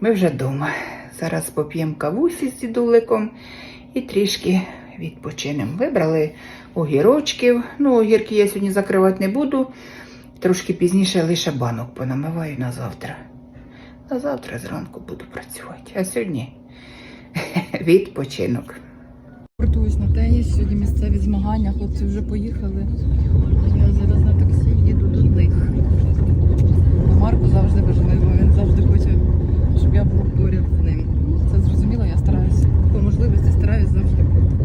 Ми вже вдома. Зараз поп'ємо кавусі з дідуликом і трішки відпочинемо. Вибрали огірочків. Ну, огірки я сьогодні закривати не буду. Трошки пізніше лише банок понамиваю на завтра. На завтра зранку буду працювати. А сьогодні відпочинок. Портуюсь на теніс, сьогодні місцеві змагання, хлопці вже поїхали. Я зараз на таксі їду до них. Марку завжди важливо, він завжди хоче, щоб я була поряд з ним. Це зрозуміло, я стараюся. По можливості стараюсь завжди бути.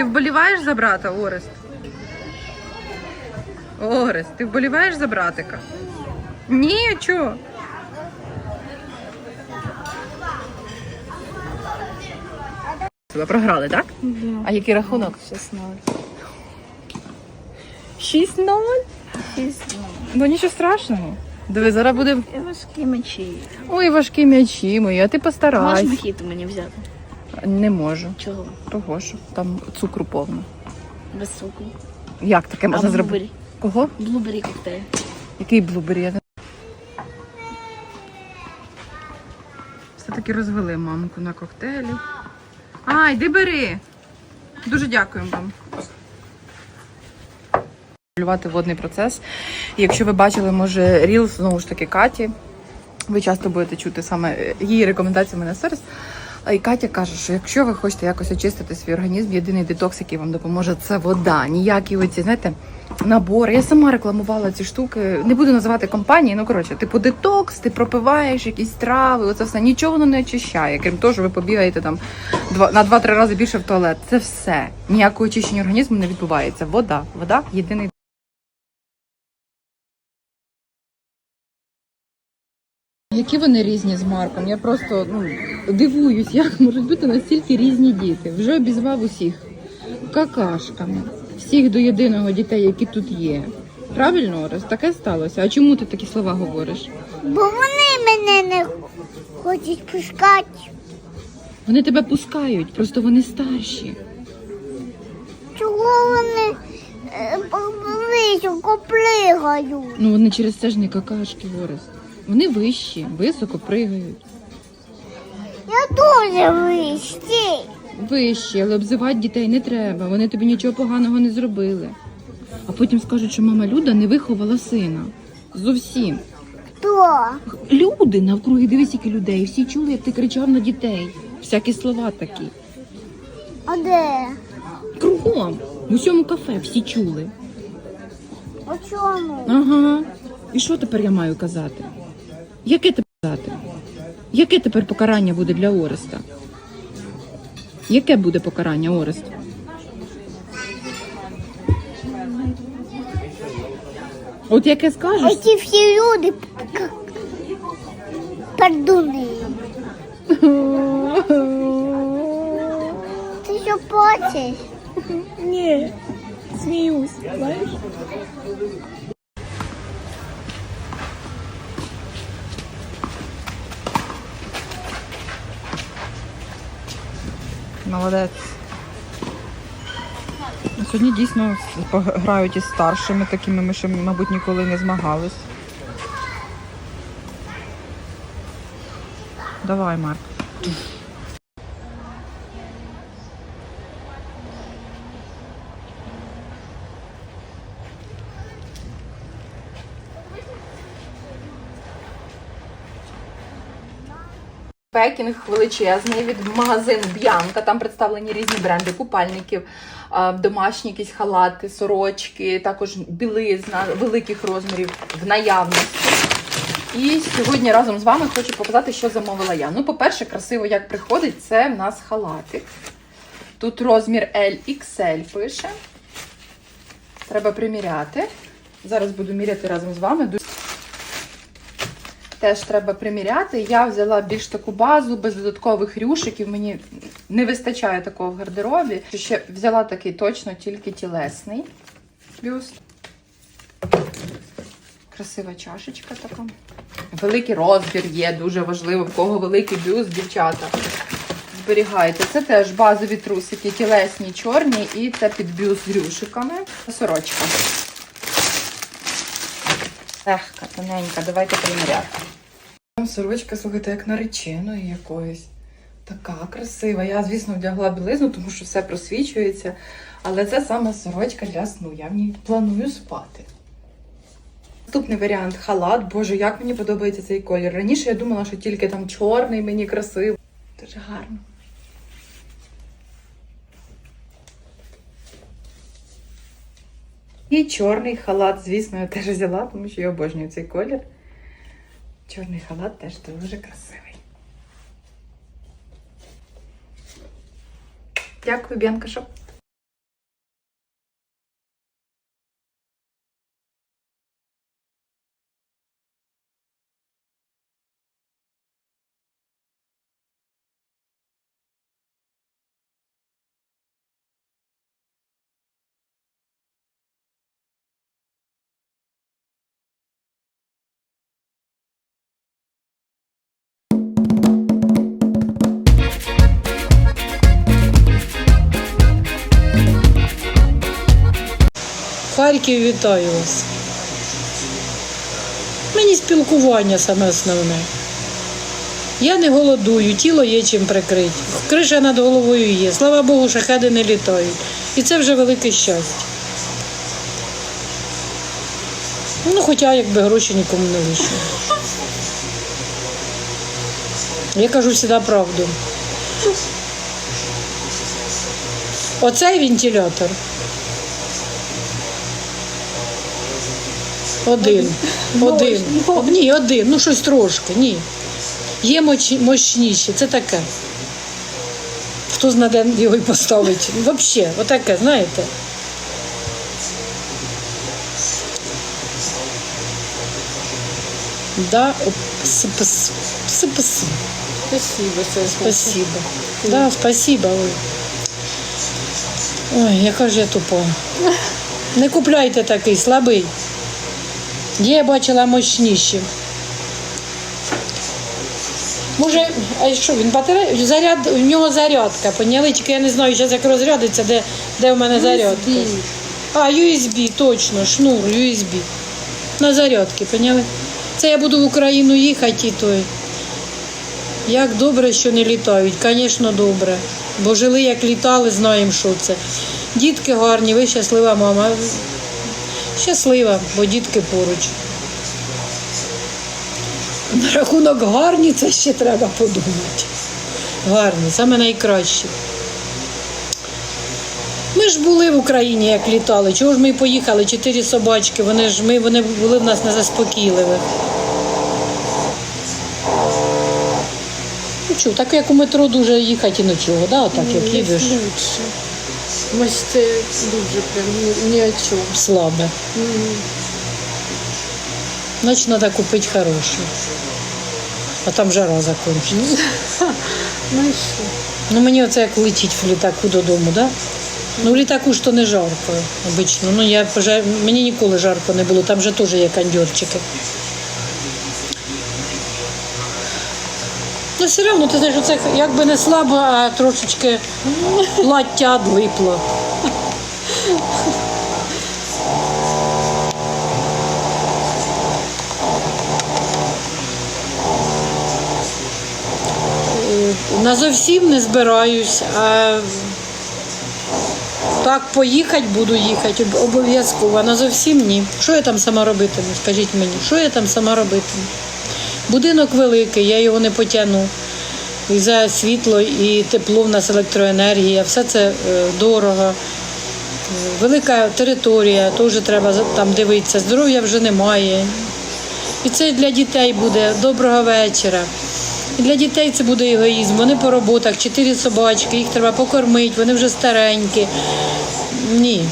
Ти вболіваєш за брата, Орест? Орест, ти вболіваєш за братика? Ні, чого? Ви програли, так? А який рахунок? 16. 6-0? 6 Ну нічого страшного. Диви, зараз буде. І важкі мечі. Ой, важкі м'ячі мої, а ти Можеш постарайся. мохіто мені взяти? Не можу. Чого? Того що там цукру повно. Без цукру. Як таке можна а зробити? блубері? Кого? Блубері коктейль. Який блубері? Все-таки розвели мамку на коктейлі. А, йди бери. Дуже дякуємо вам. Контролювати водний процес. І якщо ви бачили, може, ріл, знову ж таки, Каті, ви часто будете чути саме її рекомендації в мене. А і Катя каже, що якщо ви хочете якось очистити свій організм, єдиний детокс, який вам допоможе, це вода. Ніякі оці, знаєте, набори. Я сама рекламувала ці штуки. Не буду називати компанії. Ну коротше, типу детокс, ти пропиваєш якісь трави, оце все. Нічого воно не очищає. Крім того, що ви побігаєте там на 2-3 рази більше в туалет. Це все. Ніякого очищення організму не відбувається. Вода, вода єдиний. Які вони різні з Марком? Я просто ну, дивуюсь, як можуть бути настільки різні діти. Вже обізвав усіх какашками, всіх до єдиного дітей, які тут є. Правильно, Орес? Таке сталося. А чому ти такі слова говориш? Бо вони мене не хочуть пускати. Вони тебе пускають, просто вони старші. Чого вони е, високо плигають? Ну вони через це ж не какашки, Орес. Вони вищі, високо пригають. Я дуже вищий. Вищі, але обзивати дітей не треба. Вони тобі нічого поганого не зробили. А потім скажуть, що мама Люда не виховала сина. Зовсім. Хто? Люди навкруги, дивись, які людей. Всі чули, як ти кричав на дітей. Всякі слова такі. А де? Кругом. В усьому кафе всі чули. У чому? Ага. І що тепер я маю казати? Яке тепер казати? Яке тепер покарання буде для Ореста? Яке буде покарання Орест? От яке скажеш? ті всі люди к- пердуни. Ти що плачеш? Ні. Сміюсь. Знаєш? Молодець. Ну, Сьогодні дійсно грають із старшими такими, ми ще, мабуть, ніколи не змагались. Давай, Марк. Пекінг величезний від магазину Б'янка. Там представлені різні бренди купальників, домашні якісь халати, сорочки, також білизна великих розмірів в наявності. І сьогодні разом з вами хочу показати, що замовила я. Ну, по-перше, красиво як приходить, це в нас халатик. Тут розмір LXL пише. Треба приміряти. Зараз буду міряти разом з вами. Теж треба приміряти. Я взяла більш таку базу, без додаткових рюшиків. Мені не вистачає такого в гардеробі. Ще взяла такий точно тільки тілесний бюст. Красива чашечка така. Великий розмір є, дуже важливо, в кого великий бюст, дівчата. Зберігайте. Це теж базові трусики, тілесні, чорні, і це під бюст з рюшиками. Сорочка. Легка, тоненька, давайте приміряти. Там сорочка, слухайте, як нареченої якоїсь. Така красива. Я, звісно, вдягла білизну, тому що все просвічується. Але це саме сорочка для сну. Я в ній планую спати. Наступний варіант халат. Боже, як мені подобається цей колір. Раніше я думала, що тільки там чорний мені красивий. Дуже гарно. І чорний халат, звісно, я теж взяла, тому що я обожнюю цей колір. Чорний халат теж дуже красивий. Дякую, Бянка, що Харків, вітаю вас. Мені спілкування саме основне. Я не голодую, тіло є чим прикрити. Криша над головою є. Слава Богу, шахеди не літають. І це вже велике щастя. Ну, хоча якби гроші нікому не лишні. Я кажу завжди правду. Оцей вентилятор. Один. Один. Ні, один. Ну щось трошки. Ні. Є мощ- мощніші. Це таке. Хто знає, де його і поставить. Взагалі, отаке, знаєте. Да, оп, пс, пс, пс, пс. Спасибо, Спасибо. Да, спасибо. Ой. Ой, яка ж я тупа. Не купляйте такий слабий. Я бачила мощніші. Може, а що він батарея? Заряд, у нього зарядка, поняли? Тільки я не знаю, зараз як розрядиться, де, де в мене зарядка. А, USB, точно, шнур, USB. На зарядки, поняли? Це я буду в Україну їхати і той. Як добре, що не літають, звісно, добре. Бо жили, як літали, знаємо, що це. Дітки гарні, ви щаслива мама. Щаслива, бо дітки поруч. На рахунок гарні, це ще треба подумати. Гарні, саме найкращі. Ми ж були в Україні, як літали. Чого ж ми поїхали? Чотири собачки, вони ж ми, вони були в нас незаспокійливі. Ну чого, так як у метро дуже їхати і нічого, да? так як їдеш. Ось це дуже прям ні, ні о чому. слабе. Значить, треба купити хороше. А там жара закінчиться. Ну і що? Ну мені оце як летіть в літаку додому, да? Ну в літаку ж то не жарко обично. Ну я вже мені ніколи жарко не було, там вже теж є кондьорчики. Ну все одно, ти знаєш, це якби не слабо, а трошечки плаття длипло. Е, Назовсім не збираюсь, а так поїхати буду їхати обов'язково, а назовсім ні. Що я там сама робитиму? Скажіть мені, що я там сама робитиму? Будинок великий, я його не потягну. І за світло, і тепло в нас електроенергія, все це е, дорого. Е, Велика територія, теж треба там дивитися. Здоров'я вже немає. І це для дітей буде доброго вечора. І для дітей це буде егоїзм. Вони по роботах, чотири собачки, їх треба покормити, вони вже старенькі. Ні.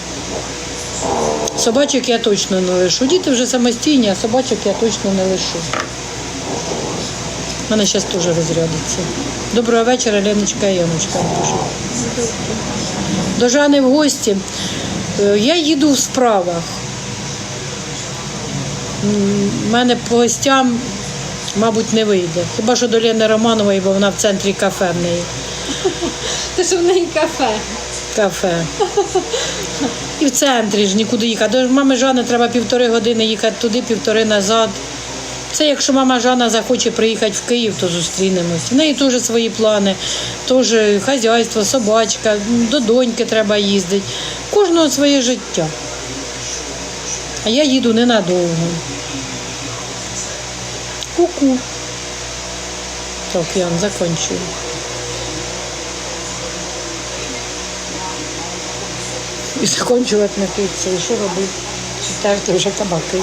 Собачок я точно не лишу. Діти вже самостійні, а собачок я точно не лишу. У мене зараз теж розрядиться. Доброго вечора, Леночка і Яночка. До Жани в гості. Е, Я їду в справах. У мене по гостям, мабуть, не вийде. Хіба що до Лени Романової, бо вона в центрі кафе в неї. Це ж в неї кафе. Кафе. І в центрі ж нікуди їхати. До мами Жани треба півтори години їхати туди, півтори назад. Це якщо мама Жана захоче приїхати в Київ, то зустрінемось. В неї теж свої плани, теж хазяйство, собачка, до доньки треба їздити. Кожного своє життя. А я їду ненадовго. Ку-ку. Так, Ян, закінчую. І закінчувати не хочеться. І що робити? Читати вже кабаки.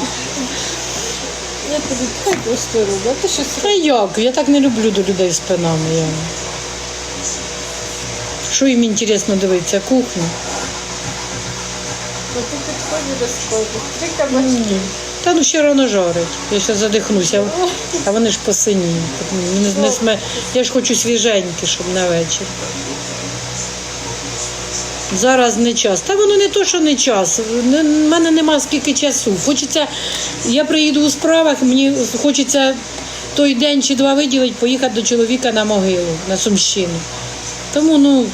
А ти щось Та як? Я так не люблю до людей спинами. Я. Що їм інтересно дивитися? Кухню? робиш, ти підходиш до складу. Три кабачки. Та ну ще рано жарить. Я ще задихнуся, а вони ж не. Я ж хочу свіженькі, щоб на вечір. Зараз не час. Та воно не то, що не час. У мене нема скільки часу. Хочеться, я приїду у справах, мені хочеться той день чи два виділити, поїхати до чоловіка на могилу, на Сумщину. Тому ну.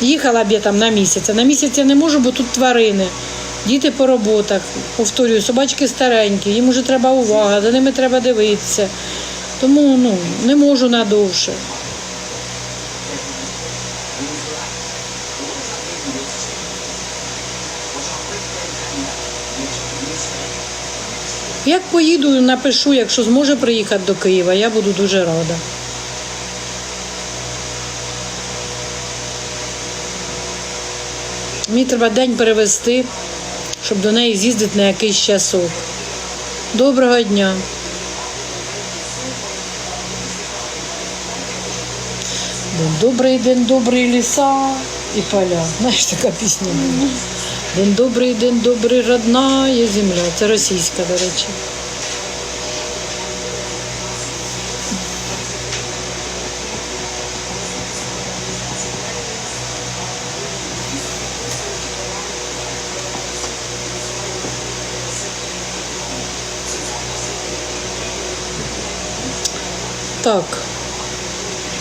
Їхала б я там на місяць. А на місяць я не можу, бо тут тварини. Діти по роботах, повторюю, собачки старенькі, їм уже треба увага, за ними треба дивитися. Тому ну, не можу надовше. Як поїду, напишу, якщо зможе приїхати до Києва, я буду дуже рада. Мені треба день перевести, щоб до неї з'їздити на якийсь часок. Доброго дня. Добрий, день добрий ліса і поля. Знаєш, така пісня була. День добрий, день добрий, родна є земля. Це російська, до речі. Так.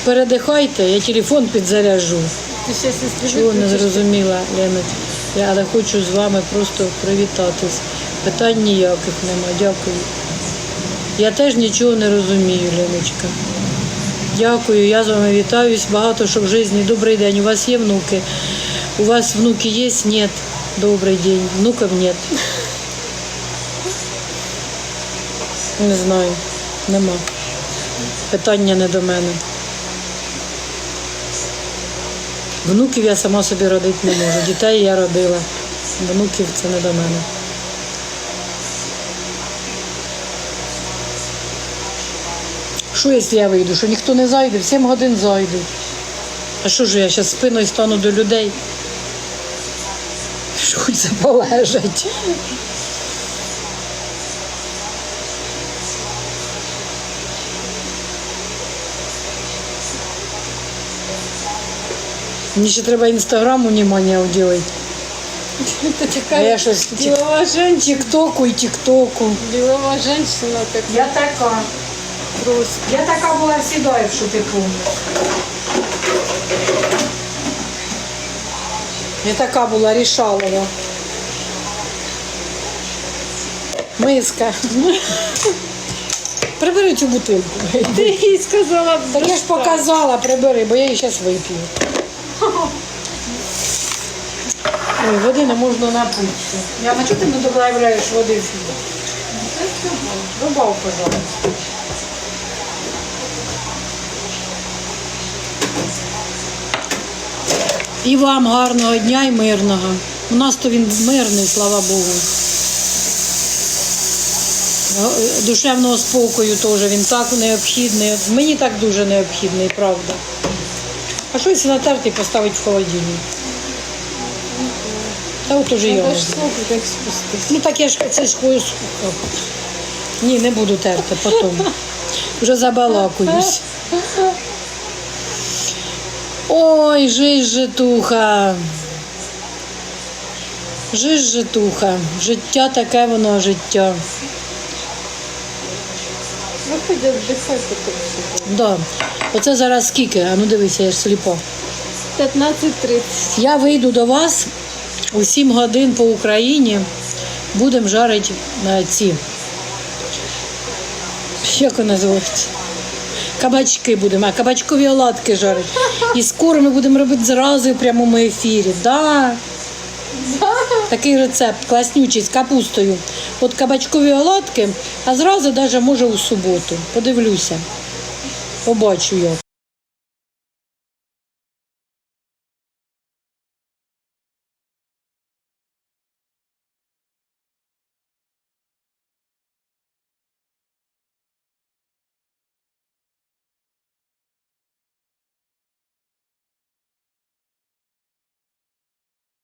Передихайте, я телефон підзаряжу. Ти ще Чого не зрозуміла, Леночка. Я але хочу з вами просто привітатись. Питань ніяких нема. Дякую. Я теж нічого не розумію, Леночка. Дякую, я з вами вітаюсь. Багато що в житті. Добрий день. У вас є внуки? У вас внуки є? Ні. Добрий день. Внуків нет. Не знаю. Нема. Питання не до мене. Внуків я сама собі родити не можу. Дітей я родила. Внуків це не до мене. Що, якщо я вийду? Що ніхто не зайде? В 7 годин зайдуть. А що ж я зараз спиною стану до людей? Що хочеться полежать. Мені ще треба інстаграму внимання уділити. Ти А така я щось ділова жінка. тіктоку і тіктоку. Ділова жінка така. Я така. Просто. Я така була завжди, якщо ти пам'ятаєш. Я така була рішалова. Миска. Прибери цю бутилку. Ти їй сказала, Так я ж показала, прибери, бо я її зараз вип'ю. Ой, води не можна напитися. Я на чого ти не додаєш води в фільм? Добав, пожалуйста. І вам гарного дня і мирного. У нас то він мирний, слава Богу. Душевного спокою теж він так необхідний. Мені так дуже необхідний, правда. А що якщо натерти і поставити в холодильник? Та от уже спустись. Ну так я ж це ж хою Ні, не буду терти потім. Вже забалакуюсь. Ой, жизнь житуха. Жизнь житуха. Життя таке воно життя. Виходять вдихати трохи. Да. Оце зараз скільки? А ну дивися, я ж сліпо. 15.30. Я вийду до вас у 7 годин по Україні. Будемо жарити е, ці. Як вони називаються? Кабачки будемо, а кабачкові оладки жарити. І скоро ми будемо робити зразу в прямому ефірі. Да. Такий рецепт класнючий з капустою. От кабачкові оладки, а зразу навіть може у суботу. Подивлюся. Побачу я.